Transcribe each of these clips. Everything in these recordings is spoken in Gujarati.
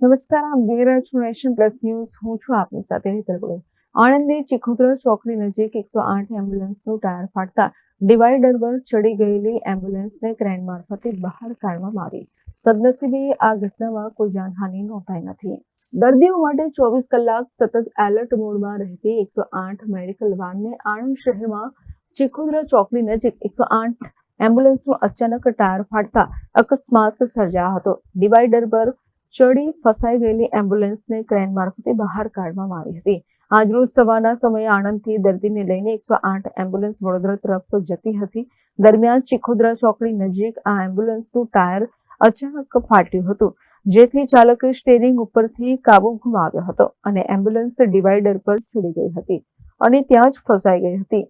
નમસ્કાર, આપ જોઈ રહ્યા છો નેશન પ્લસ ન્યૂઝ. હું છું આપની સાથે હેતલ આણંદની ચીખોતરા ચોકડી નજીક એકસો આઠ એમ્બ્યુલન્સનું ટાયર ફાટતા ડિવાઈડર પર ચડી ગયેલી એમ્બ્યુલન્સને ક્રેન મારફતે બહાર કાઢવામાં આવી. સદનસીબે આ ઘટનામાં કોઈ જાનહાનિ નોંધાઈ નથી. દર્દીઓ માટે ચોવીસ કલાક સતત એલર્ટ મોડમાં રહેતી એકસો આઠ મેડિકલ વાનને આણંદ શહેરમાં ચીખોદરા ચોકડી નજીક એકસો આઠ એમ્બ્યુલન્સનું અચાનક ટાયર ફાટતા અકસ્માત સર્જાયો હતો. ડિવાઈડર પર ચડી ફસાઈ ગયેલી એમ્બ્યુલન્સને ક્રેન મારફતે બહાર કાઢવામાં આવી હતી. આજરોજ સવારના સમયે આણંદથી દર્દીને લઈને એકસો આઠ એમ્બ્યુલન્સ વડોદરા તરફ જતી હતી. દરમિયાન ચીખોદરા ચોકડી નજીક આ એમ્બ્યુલન્સનું ટાયર અચાનક ફાટ્યું હતું, જેથી ચાલકે સ્ટેરિંગ ઉપરથી કાબુ ગુમાવ્યો હતો અને એમ્બ્યુલન્સ ડિવાઈડર પર ચડી ગઈ હતી અને ત્યાં જ ફસાઈ ગઈ હતી.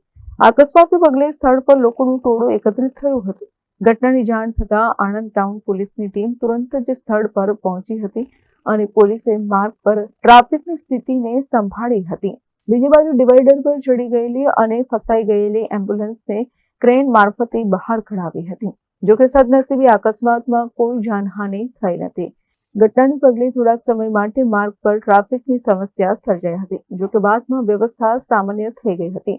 અકસ્માતને પગલે સ્થળ પર લોકોનું ટોળું એકત્રિત થયું હતું. ઘટનાની જાણ થતાં આણંદ ટાઉન પોલીસની ટીમ તુરંત જ સ્થળ પર પહોંચી હતી અને પોલીસે માર્ગ પર ટ્રાફિકની સ્થિતિને સંભાળી હતી. બીજી બાજુ ડિવાઈડર પર ચડી ગયેલી અને ફસાઈ ગયેલી એમ્બ્યુલન્સને ક્રેન મારફતે બહાર કઢાવી હતી. જોકે સદનસીબે અકસ્માતમાં કોઈ જાનહાનિ થઈ નથી. ઘટનાને પગલે થોડાક સમય માટે માર્ગ પર ટ્રાફિકની સમસ્યા સર્જાઈ હતી, જોકે બાદમાં વ્યવસ્થા સામાન્ય થઈ ગઈ હતી.